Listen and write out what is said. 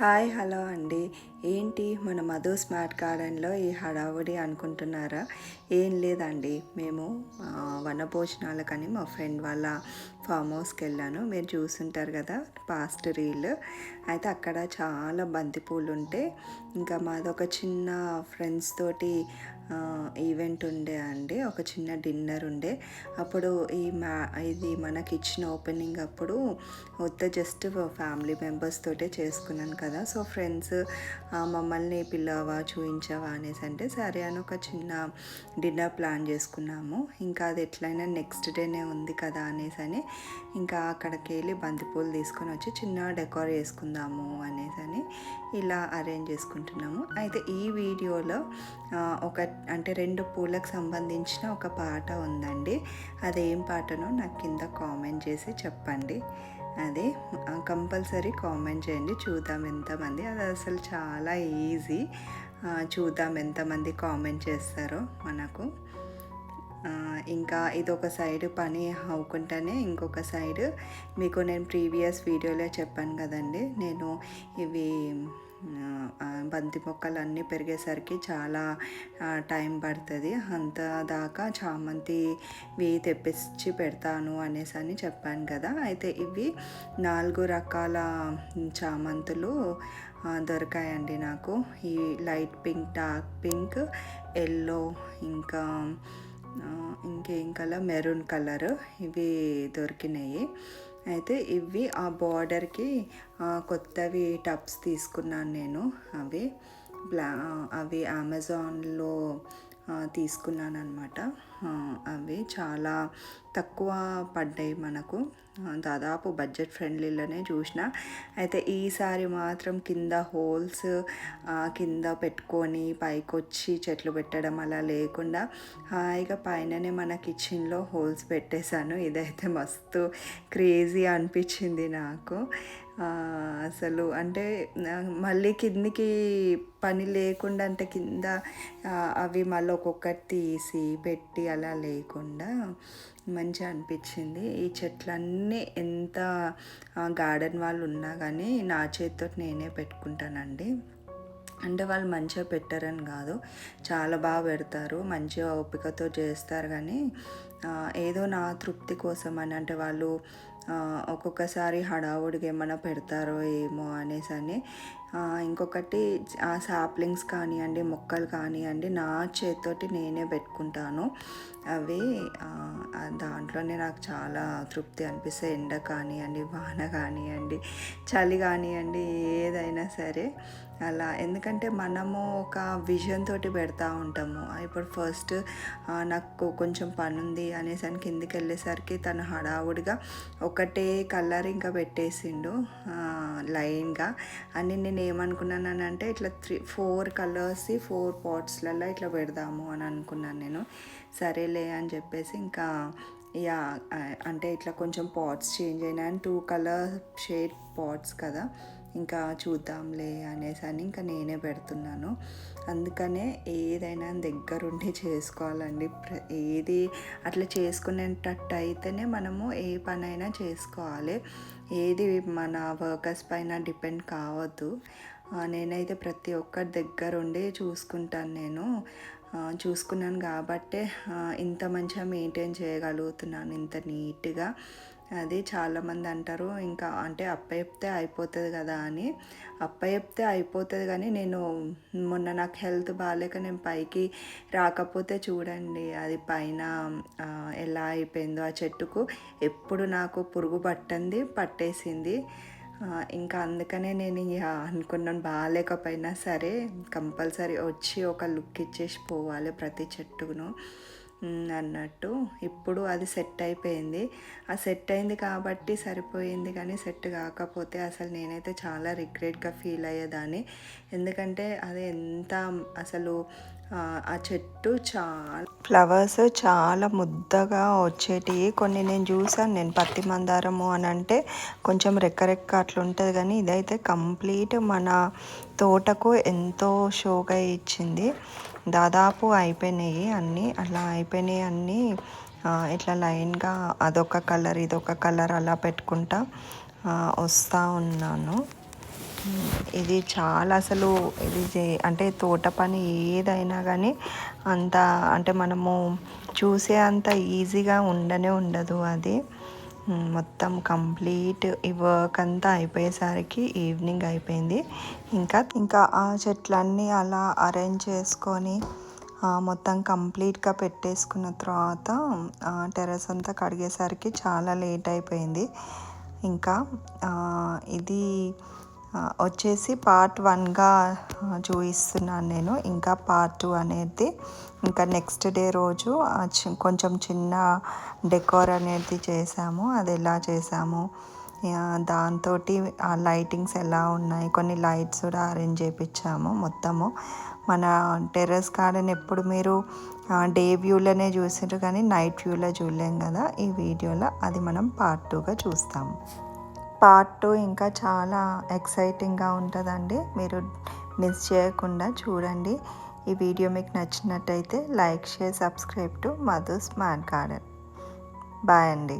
Hi hello అండి. ఏంటి మన మధు స్మార్ట్ గార్డెన్లో ఈ హడావుడి అనుకుంటున్నారా? ఏం లేదండి. మేము వనభోజనాలకని మా ఫ్రెండ్ వాళ్ళ ఫామ్ హౌస్కి వెళ్ళాను. మీరు చూసుంటారు కదా పాస్ట్ రీల్. అయితే అక్కడ చాలా బంతిపూలు ఉంటే ఇంకా మాది ఒక చిన్న ఫ్రెండ్స్ తోటి ఈవెంట్ ఉండే అండి ఒక చిన్న డిన్నర్ ఉండే. అప్పుడు ఈ మ్యా ఇది మన కిచెన్ ఓపెనింగ్ అప్పుడు వద్ద జస్ట్ ఫ్యామిలీ మెంబర్స్ తోటే చేసుకున్నాను కదా. సో ఫ్రెండ్స్ మమ్మల్ని పిల్లవా చూపించావా అనేసి అంటే సరే అని ఒక చిన్న డిన్నర్ ప్లాన్ చేసుకున్నాము. ఇంకా అది ఎట్లయినా నెక్స్ట్ డేనే ఉంది కదా అనేసి అని ఇంకా అక్కడికి వెళ్ళి బంతిపూలు తీసుకొని వచ్చి చిన్న డెకోర్ చేసుకుందాము అనేసి అని ఇలా అరేంజ్ చేసుకుంటున్నాము. అయితే ఈ వీడియోలో ఒక అంటే రెండు పూలకు సంబంధించిన ఒక పాట ఉందండి. అదేం పాటనో నాకు కింద కామెంట్ చేసి చెప్పండి. అదే కంపల్సరీ కామెంట్ చేయండి. చూద్దాం ఎంతమంది. అది అసలు చాలా ఈజీ. చూద్దాం ఎంతమంది కామెంట్ చేస్తారో మనకు. ఇంకా ఇంకా ఇదొక సైడ్ పని అవ్వకుండానే ఇంకొక సైడ్ మీకు నేను ప్రీవియస్ వీడియోలో చెప్పాను కదండి. నేను ఇవి బంతి మొక్కలు అన్నీ పెరిగేసరికి చాలా టైం పడుతుంది. అంత దాకా చామంతివి తెప్పించి పెడతాను అనేసి అని చెప్పాను కదా. అయితే ఇవి నాలుగు రకాల చామంతులు దొరికాయండి నాకు. ఈ light pink dark pink yellow ఇంకా ఇంకేం కలర్? మెరూన్ కలర్ ఇవి దొరికినాయి. అయితే ఇవి ఆ బార్డర్కి కొత్తవి టబ్స్ తీసుకున్నాను నేను. అవి బ్లా అవి అమెజాన్లో తీసుకున్నాను అనమాట అవి చాలా తక్కువ పడ్డాయి మనకు. దాదాపు బడ్జెట్ ఫ్రెండ్లీలోనే చూసిన. అయితే ఈసారి మాత్రం కింద హోల్స్ కింద పెట్టుకొని పైకి వచ్చి చెట్లు పెట్టడం అలా లేకుండా హాయిగా పైననే మన కిచెన్లో హోల్స్ పెట్టేశాను. ఇదైతే మస్తు క్రేజీ అనిపించింది నాకు. అసలు అంటే మళ్ళీ కిందికి పని లేకుండా అంటే కింద అవి మళ్ళీ ఒక్కొక్కటి తీసి పెట్టి అలా లేకుండా మంచిగా అనిపించింది. ఈ చెట్లన్నీ ఎంత గార్డెన్ వాళ్ళు ఉన్నా కానీ నా చేతితో నేనే పెట్టుకుంటానండి. అంటే వాళ్ళు మంచిగా పెట్టారని కాదు. చాలా బాగా పెడతారు. మంచిగా ఓపికతో చేస్తారు కానీ ఏదో నా తృప్తి కోసం అని అంటే వాళ్ళు ఒక్కొక్కసారి హడావుడిగా ఏమైనా పెడతారో ఏమో అనేసి అని ఇంకొకటి ఆ సాప్లింగ్స్ కానివ్వండి మొక్కలు కానివ్వండి నా చేతితోటి నేనే పెట్టుకుంటాను. అవి దాంట్లోనే నాకు చాలా తృప్తి అనిపిస్తాయి. ఎండ కానివ్వండి వాన కానివ్వండి చలి కానివ్వండి ఏదైనా సరే అలా. ఎందుకంటే మనము ఒక విజన్ తోటి పెడతా ఉంటాము. ఇప్పుడు ఫస్ట్ నాకు కొంచెం పని ఉంది అనేసి అని కిందికి వెళ్ళేసరికి తను హడావుడిగా ఒకటే కలర్ ఇంకా పెట్టేసిండు. లైన్గా. అని నేను ఏమనుకున్నానంటే ఇట్లా త్రీ ఫోర్ కలర్స్ ఫోర్ పాట్స్లలో ఇట్లా పెడదాము అని అనుకున్నాను నేను. సరేలే అని చెప్పేసి ఇంకా యా అంటే ఇట్లా కొంచెం పాట్స్ చేంజ్ అయినాయి. టూ కలర్ షేడ్ పాట్స్ కదా. ఇంకా చూద్దాంలే అనేసి అని ఇంకా నేనే పెడుతున్నాను. అందుకనే ఏదైనా దగ్గరుండి చేసుకోవాలండి. ప్ర- ఏది అట్లా చేసుకునేటట్టు అయితేనే మనము ఏ పనైనా చేసుకోవాలి. ఏది మన వర్కర్స్ పైన డిపెండ్ కావద్దు. నేనైతే ప్రతి ఒక్కరి దగ్గరుండి చూసుకుంటాను నేను. చూసుకున్నాను కాబట్టే ఇంత మంచిగా మెయింటైన్ చేయగలుగుతున్నాను ఇంత నీట్గా. అది చాలామంది అంటారు ఇంకా అంటే అప్పచెప్తే అయిపోతుంది కదా అని. అప్పచెప్తే అయిపోతుంది కానీ నేను మొన్న నాకు హెల్త్ బాగాలేక నేను పైకి రాకపోతే చూడండి అది పైన ఎలా అయిపోయిందో ఆ చెట్టుకు. ఎప్పుడు నాకు పురుగు పట్టంది పట్టేసింది. ఇంకా అందుకనే నేను అనుకున్నాను బాగాలేకపోయినా సరే కంపల్సరీ వచ్చి ఒక లుక్ ఇచ్చేసి పోవాలి ప్రతి చెట్టును. అన్నట్టు ఇప్పుడు అది సెట్ అయిపోయింది. ఆ సెట్ అయింది కాబట్టి సరిపోయింది కానీ సెట్ కాకపోతే అసలు నేనైతే చాలా రిగ్రెట్గా ఫీల్ అయ్యేదాన్ని. ఎందుకంటే అది ఎంత అసలు ఆ, చెట్టు చాలా ఫ్లవర్స్ చాలా ముద్దగా వచ్చేటివి కొన్ని నేను చూసాను నేను పత్తి మందారము అని అంటే కొంచెం రెక్క రెక్క అట్లా ఉంటుంది కానీ ఇదైతే కంప్లీట్ మన తోటకు ఎంతో షోగా ఇచ్చింది. దాదాపు అయిపోయినాయి అన్నీ అలా అయిపోయినాయి అన్నీ. ఇట్లా లైన్గా అదొక కలర్ ఇదొక కలర్ అలా పెట్టుకుంటా వస్తూ ఉన్నాను. ఇది చాలా అసలు ఇది అంటే తోట పని ఏదైనా కానీ అంత అంటే మనము చూసే అంత ఈజీగా ఉండనే ఉండదు అది. మొత్తం కంప్లీట్ ఈ వర్క్ అంతా అయిపోయేసరికి ఈవినింగ్ అయిపోయింది. ఇంకా ఇంకా ఆ చెట్లన్నీ అలా అరేంజ్ చేసుకొని మొత్తం కంప్లీట్గా పెట్టేసుకున్న తర్వాత టెర్రస్ అంతా కడిగేసరికి చాలా లేట్ అయిపోయింది. ఇంకా ఇది వచ్చేసి పార్ట్ వన్గా చూపిస్తున్నాను నేను. ఇంకా పార్ట్ టూ అనేది ఇంకా నెక్స్ట్ డే రోజు కొంచెం చిన్న డెకోర్ అనేది చేసాము. అది ఎలా చేసాము? దాంతో ఆ లైటింగ్స్ ఎలా ఉన్నాయి? కొన్ని లైట్స్ కూడా అరేంజ్ చేయించాము మొత్తము. మన టెర్రస్ గార్డెన్ ఎప్పుడు మీరు డే వ్యూలోనే చూసారు కానీ నైట్ వ్యూలో చూడలేం కదా? ఈ వీడియోలో అది మనం పార్ట్ టూగా చూస్తాము. పార్ట్ టూ ఇంకా చాలా ఎక్సైటింగ్గా ఉంటుందండి. మీరు మిస్ చేయకుండా చూడండి. ఈ వీడియో మీకు నచ్చినట్టయితే like share subscribe to Madhu smart garden. Bye అండి.